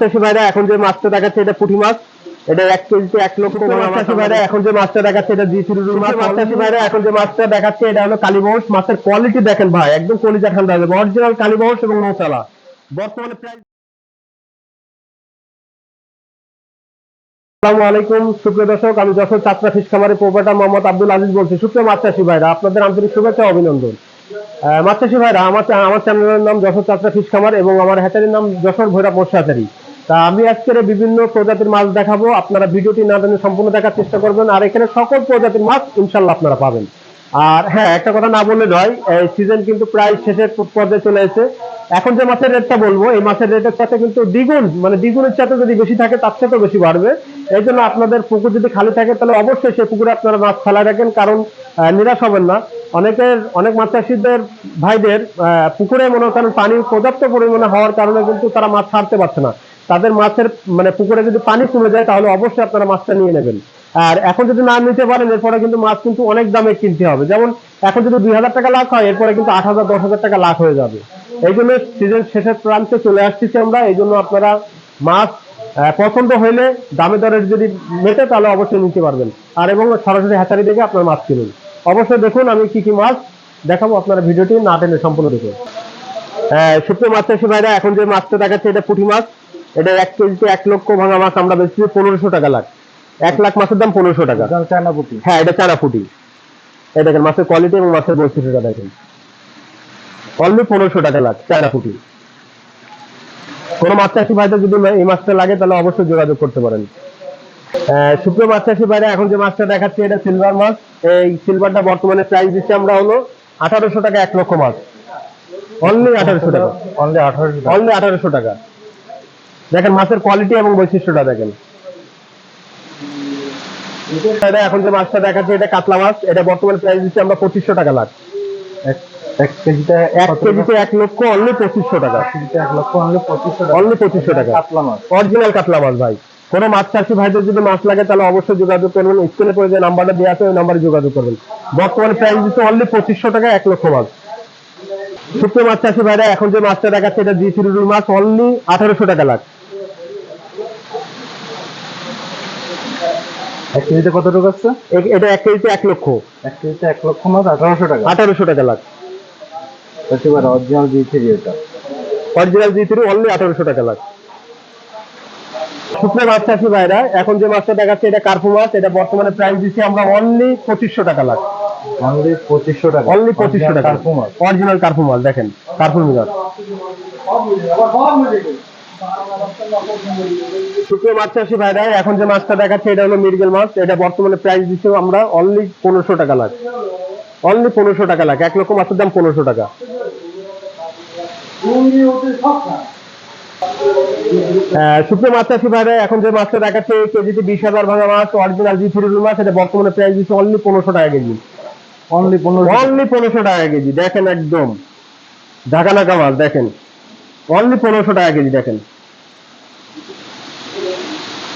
চাষি ভাইরা এখন যে মাছটা দেখাচ্ছে এটা পুঁটি মাছ এটা এক কেজিতে এক লক্ষ ভাইরা এখন যে মাছটা দেখাচ্ছে এটা জি থ্রি মাছ। ভাইরা এখন যে মাছটা দেখাচ্ছে এটা হলো কালীবংশ মাছের কোয়ালিটি দেখেন ভাই একদম কলিজা ঠান্ডা হবে। অরিজিনাল কালীবংশ এবং বর্তমানে প্রায় আসসালামু আলাইকুম সুপ্রিয় দর্শক আমি যশোর চাত্রা ফিশ খামারের মোহাম্মদ আব্দুল আজিজ বলছি। সুপ্রিয় মাছ ভাইরা আপনাদের আন্তরিক শুভেচ্ছা অভিনন্দন। আহ, মাছ ভাইরা আমার আমার চ্যানেলের নাম যশোর চাত্রা ফিশ খামার এবং আমার হ্যাচারির নাম যশোর ভৈরব হ্যাচারি তা আমি আজকের বিভিন্ন প্রজাতির মাছ দেখাবো। আপনারা ভিডিওটি না জানে সম্পূর্ণ দেখার চেষ্টা করবেন। আর এখানে সকল প্রজাতির মাছ ইনশাল্লাহ আপনারা পাবেন। আর হ্যাঁ একটা কথা না বললে নয়, এই সিজন কিন্তু প্রায় শেষের পর্যায়ে চলে এসেছে। এখন যে মাছের রেটটা বলব, এই মাছের রেটের সাথে কিন্তু দ্বিগুণ মানে দ্বিগুণের সাথে যদি বেশি থাকে, তার সাথেও বেশি বাড়বে। এই জন্য আপনাদের পুকুর যদি খালি থাকে, তাহলে অবশ্যই সেই পুকুরে আপনারা মাছ ফেলা রাখেন, কারণ নিরাশ হবেন না। অনেকের, অনেক মাছ চাষিদের ভাইদের পুকুরে মনে করেন পানি পর্যাপ্ত পরিমাণে হওয়ার কারণে কিন্তু তারা মাছ ছাড়তে পারছে না। তাদের মাছের মানে পুকুরে যদি পানি কমে যায়, তাহলে অবশ্যই আপনারা মাছটা নিয়ে নেবেন। আর এখন যদি না নিতে পারেন, এরপরে কিন্তু মাছ কিন্তু অনেক দামে কিনতে হবে। যেমন, এখন যদি দুই হাজার টাকা লাখ হয়, এরপরে কিন্তু আট হাজার, দশ হাজার টাকা লাখ হয়ে যাবে। এই জন্য সিজন শেষের প্রান্তে চলে আসতেছি আমরা। এই জন্য আপনারা মাছ পছন্দ হইলে দামে দরের যদি মেটে, তাহলে অবশ্যই নিতে পারবেন। আর এবং সরাসরি হ্যাচারি দেখে আপনার মাছ কিনুন। অবশ্যই দেখুন আমি কি কি মাছ দেখাবো আপনারা ভিডিওটি, না টেনে সম্পূর্ণ দেখুন। সুপ্রিয় মাছ চাষি ভাইরা, এখন যে মাছটা দেখাচ্ছে, এটা পুঁটি মাছ। এটা এক কেজিতে এক লক্ষ ভাঙা মাছ আমরা বেচছি পনেরোশো টাকা লাখ। এক লাখ মাছের দাম পনেরোশো টাকা। চায়না পুঁটি হ্যাঁ এটা চারা ফুটি এই দেখেন মাছের কোয়ালিটি এবং মাছের বৈশিষ্ট্যটা দেখেন। অনলি পনেরোশো টাকা লাখ চারা ফুটি কোনো মাছ চাষি ভাইদের যদি এই মাছটা লাগে তাহলে অবশ্যই যোগাযোগ করতে পারেন। সুপ্রিয় মাছ চাষি ভাইরা এখন যে মাছটা দেখাচ্ছি এটা সিলভার মাছ। এই সিলভারটা বর্তমানে প্রাইস দিচ্ছি আমরা হলো আঠারোশো টাকা এক লক্ষ মাছ। অনলি আঠারোশো টাকা। অনলি আঠারোশো অনলি আঠারোশো টাকা। দেখেন মাছের কোয়ালিটি এবং বৈশিষ্ট্যটা দেখেন। এখন যে মাছটা দেখাচ্ছে এটা কাতলা মাছ। এটা বর্তমানে প্রাইস দিচ্ছি আমরা পঁচিশশো টাকা লাখ। এক- এক কেজিতে এক কেজিতে এক লক্ষ অনলি পঁচিশশো টাকা। এক লক্ষ অনলি পঁচিশশো অনলি পঁচিশশো টাকা। কাতলা মাছ। অরিজিনাল কাতলা মাছ ভাই। কোনো মাছ চাষি ভাইদের যদি মাছ লাগে তাহলে অবশ্যই যোগাযোগ করবেন। স্ক্রিনে পরে যে নাম্বারটা দেওয়া আছে ওই নাম্বারে যোগাযোগ করবেন। বর্তমানে প্রাইস দিচ্ছে অনলি পঁচিশশো টাকা এক লক্ষ মাছ। চাষি ভাইরা এখন যে মাছটা দেখাচ্ছে এটা জি থ্রি মাছ অনলি আঠারোশো টাকা লাখ। এক কেজিতে কত টাকা আছে? এটা এক কেজিতে এক লক্ষ। এক কেজিতে এক লক্ষ মাছ আঠারোশো টাকা? আঠারোশো টাকা লাখ। একেবারে অরিজিনাল জি থ্রি এটা। অরিজিনাল জি থ্রি অনলি আঠারোশো টাকা লাখ। শুকনো মাছ চাষি ভাইরা এখন যে মাছটা দেখাচ্ছে এটা কার্পু মাছ এটা বর্তমানে প্রাইস দিচ্ছি আমরা অনলি পঁচিশশো টাকা লাখ। অনলি পঁচিশশো টাকা। অনলি পঁচিশশো টাকা। কার্পু মাছ অরিজিনাল কার্পু মাছ দেখেন কার্পু মিনার শুকনো মাছ চাষি ভাইরা এখন যে মাছটা দেখাচ্ছে এটা হলো মিরগেল মাছ। এটা বর্তমানে প্রাইস দিচ্ছি আমরা অনলি পনেরোশো টাকা লাখ। অনলি পনেরোশো টাকা লাখ। এক লক্ষ মাছের দাম পনেরোশো টাকা। শুকনো মাছ চাষি ভাইরা এখন যে মাছটা দেখাচ্ছে কেজিতে বিশ হাজার ভাঙা মাছ অরিজিনাল জি থ্রি মাছ এটা বর্তমানে প্রাইস দিচ্ছে অনলি পনেরোশো টাকা কেজি। অনলি পনেরো অনলি পনেরোশো টাকা কেজি। দেখেন একদম। ঢাকা নাকা মাছ দেখেন। অনলি পনেরোশো টাকা কেজি দেখেন।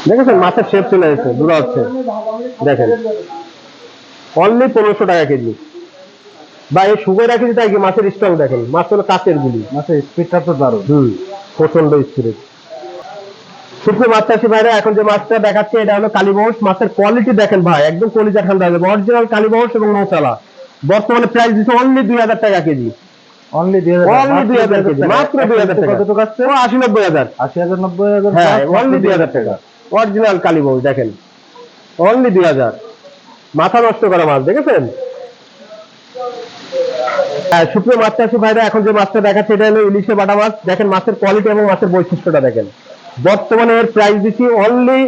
দেখেছেন? মাছের শেপ চলে এসেছে দূরা হচ্ছে দেখেন। অনলি পনেরোশো টাকা কেজি। বা এই সুগার রাখি তাই কি? মাছের স্টক দেখেন। মাছ হলো কাঁচের গুলি। মাছের স্পিডটা তো দারুণ। হুম প্রচণ্ড স্পিরিট শুকনো মাছ চাষি ভাইরা এখন যে মাছটা দেখাচ্ছে এটা হলো কালীবংশ মাছের কোয়ালিটি দেখেন ভাই একদম কলিজা ঠান্ডা হবে অরিজিনাল কালীবংশ এবং নৌচালা বর্তমানে প্রাইস দিচ্ছে অনলি দুই হাজার টাকা কেজি। অনলি অনলি কেজি মাত্র টাকা। কত টাকা। আছে? হ্যাঁ অনলি টাকা। অরিজিনাল দেখেন। অনলি মাথা নষ্ট করা মাছ দেখেছেন? হ্যাঁ শুকনো মাছ চাষি ভাইরা এখন যে মাছটা দেখাচ্ছে এটা হলো ইলিশে বাটা মাছ। দেখেন মাছের কোয়ালিটি এবং মাছের বৈশিষ্ট্যটা দেখেন। বর্তমানে এর প্রাইস দিচ্ছি অনলি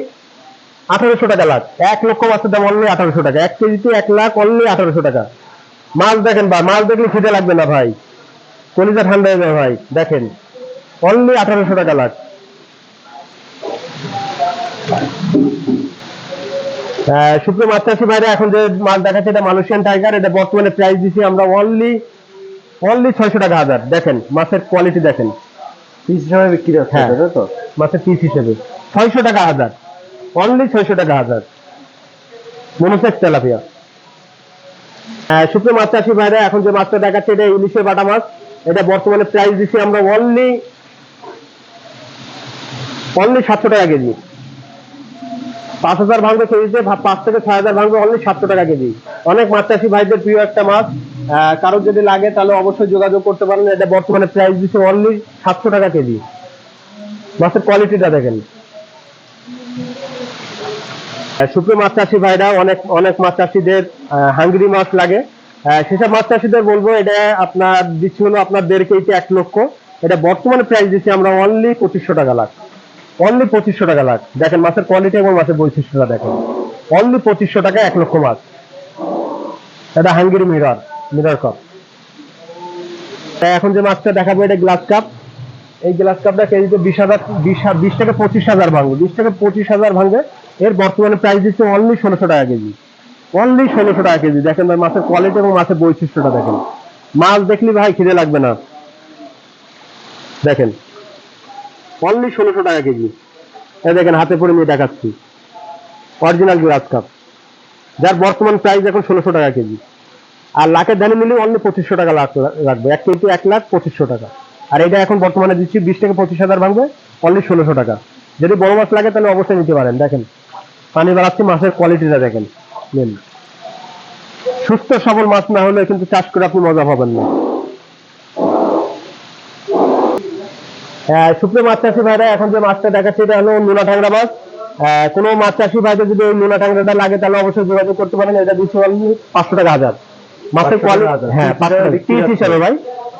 আঠারোশো টাকা লাখ। এক লক্ষ মাছের দাম অনলি আঠারোশো টাকা। এক কেজিতে এক লাখ অনলি আঠারোশো টাকা। মাছ দেখেন ভাই মাছ দেখলে খিদে লাগবে না ভাই। কলিজা ঠান্ডা হয়ে যাবে ভাই দেখেন। অনলি আঠারোশো টাকা লাখ। শুক্র মাছ চাষি ভাইরা এখন যে মাল দেখাচ্ছে এটা মালয়েশিয়ান টাইগার এটা বর্তমানে প্রাইস দিচ্ছি আমরা অনলি অনলি ছয়শো টাকা হাজার। দেখেন মাছের কোয়ালিটি দেখেন। পিস হিসাবে বিক্রি হচ্ছে হ্যাঁ। তো? মাছের পিস হিসেবে। ছয়শো টাকা হাজার। অনলি ছয়শো টাকা হাজার। Monosex tilapia. শুক্র মাছ চাষি ভাইরা এখন যে মাছটা দেখাচ্ছে এটা ইলিশের বাটা মাছ। এটা বর্তমানে প্রাইস দিচ্ছি আমরা অনলি অনলি সাতশো টাকা কেজি। পাঁচ হাজার ভাঙবে কেজিতে পাঁচ থেকে ছয় হাজার ভাঙবে অনলি সাতশো টাকা কেজি। অনেক মাছ চাষি ভাইদের প্রিয় একটা মাছ। কারোর যদি লাগে তাহলে অবশ্যই যোগাযোগ করতে পারেন। এটা বর্তমানে প্রাইস দিচ্ছে অনলি সাতশো টাকা কেজি। মাছের কোয়ালিটিটা দেখেন। সুপ্রিয় মাছ চাষি ভাইরা, অনেক অনেক মাছ চাষিদের হাঙ্গরি মাছ লাগে। সেসব মাছ চাষিদের বলব, এটা আপনার দিচ্ছি হলো আপনার দেড় কেজিতে এক লক্ষ। এটা বর্তমানে প্রাইস দিচ্ছি আমরা অনলি পঁচিশশো টাকা লাখ। অনলি পঁচিশশো টাকা লাখ। দেখেন, মাছের কোয়ালিটি এবং মাছের বৈশিষ্ট্যটা দেখেন। অনলি পঁচিশশো টাকা এক লক্ষ মাছ। এটা হাঙ্গেরি মিরর মিরর কাপ এখন যে মাছটা দেখাবো, এটা গ্লাস কাপ এই গ্লাস কাপটা কেজিতে বিশ হাজার, বিশ বিশ থেকে পঁচিশ হাজার ভাঙবে। বিশ থেকে পঁচিশ হাজার ভাঙবে। এর বর্তমানে প্রাইস দিচ্ছে অনলি ষোলোশো টাকা কেজি। অনলি ষোলোশো টাকা কেজি। দেখেন ভাই, মাছের কোয়ালিটি এবং মাছের বৈশিষ্ট্যটা দেখেন। মাছ দেখলি ভাই খিদে লাগবে না। দেখেন অনলি ষোলোশো টাকা কেজি। এই দেখেন, হাতে পরে নিয়ে দেখাচ্ছি। অরিজিনাল গ্লাস কাপ যার বর্তমান প্রাইস এখন ষোলোশো টাকা কেজি। আর লাখের ধানে মিলে অনলি পঁচিশশো টাকা লাখ রাখবে এক কেজি এক লাখ পঁচিশশো টাকা। আর এটা এখন বর্তমানে দিচ্ছি বিশ থেকে পঁচিশ হাজার ভাঙবে অনলি ষোলোশো টাকা। যদি বড় মাছ লাগে তাহলে অবশ্যই নিতে পারেন। দেখেন, পানি বাড়াচ্ছি, মাছের কোয়ালিটিটা দেখেন। মেন সুস্থ সবল মাছ না হলে কিন্তু চাষ করে আপনি মজা পাবেন না। হ্যাঁ, সুপ্রিয় মাছ চাষি ভাইরা এখন যে মাছটা দেখাচ্ছে এটা হলো নোনা টাংরা মাছ। কোনো মাছ চাষি ভাইদের যদি ওই নোনা টাংরাটা লাগে তাহলে অবশ্যই যোগাযোগ করতে পারেন। এটা দিচ্ছে অনলি পাঁচশো টাকা হাজার। মাছের কোয়ালিটি হ্যাঁ পিস হিসাবে ভাই।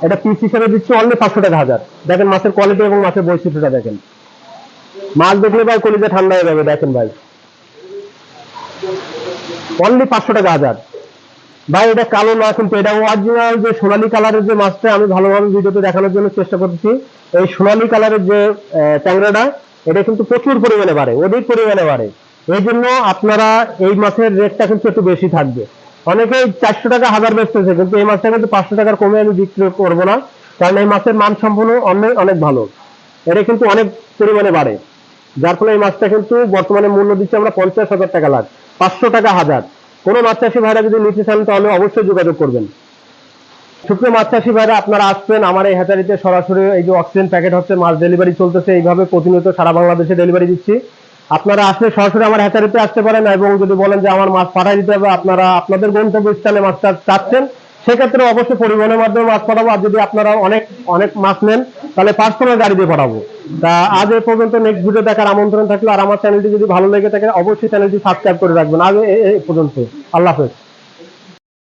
এটা পিস হিসাবে দিচ্ছে অনলি পাঁচশো টাকা হাজার। দেখেন মাছের কোয়ালিটি এবং মাছের বৈশিষ্ট্যটা দেখেন। মাছ দেখলে ভাই কলিজা ঠান্ডা হয়ে যাবে দেখেন ভাই। অনলি পাঁচশো টাকা হাজার। ভাই, এটা কালো না, কিন্তু এটা অরিজিনাল যে সোনালী কালারের যে মাছটা, আমি ভালোভাবে ভিডিওতে দেখানোর জন্য চেষ্টা করছি এই সোনালী কালারের যে ট্যাংরাটা, এটা কিন্তু প্রচুর পরিমাণে বাড়ে, অধিক পরিমাণে বাড়ে। এই জন্য আপনারা এই মাছের রেটটা কিন্তু একটু বেশি থাকবে। অনেকে চারশো টাকা হাজার বেচতেছে, কিন্তু এই মাছটা কিন্তু পাঁচশো টাকার কমে আমি বিক্রি করব না, কারণ এই মাছের মান সম্পূর্ণ অনেক অনেক ভালো। এটা কিন্তু অনেক পরিমাণে বাড়ে। যার ফলে এই মাছটা কিন্তু বর্তমানে মূল্য দিচ্ছে আমরা পঞ্চাশ হাজার টাকা লাখ। পাঁচশো টাকা হাজার। কোনো মাছ চাষি ভাইরা যদি নিতে চান, তাহলে অবশ্যই যোগাযোগ করবেন। সুপ্রিয় মাছ চাষি ভাইরা, আপনারা আসবেন আমার এই হ্যাচারিতে সরাসরি, এই যে অক্সিজেন প্যাকেট হচ্ছে, মাছ ডেলিভারি চলতেছে, এইভাবে প্রতিনিয়ত সারা বাংলাদেশে ডেলিভারি দিচ্ছি। আপনারা আসলে সরাসরি আমার হ্যাচারিতে আসতে পারেন এবং যদি বলেন যে আমার মাছ পাঠাই দিতে হবে, আপনারা আপনাদের গন্তব্যস্থানে মাছটা চাচ্ছেন, সেক্ষেত্রে অবশ্যই পরিবহনের মাধ্যমে মাছ পাঠাবো। আর যদি আপনারা অনেক অনেক মাছ নেন তাহলে পার্সোনাল গাড়ি দিয়ে পাঠাবো। তা আজ এ পর্যন্ত নেক্সট ভিডিও দেখার আমন্ত্রণ থাকল। আর আমার চ্যানেলটি যদি ভালো লেগে থাকে, অবশ্যই চ্যানেলটি সাবস্ক্রাইব করে রাখবেন। আজ এ- পর্যন্ত। আল্লাহ হাফেজ।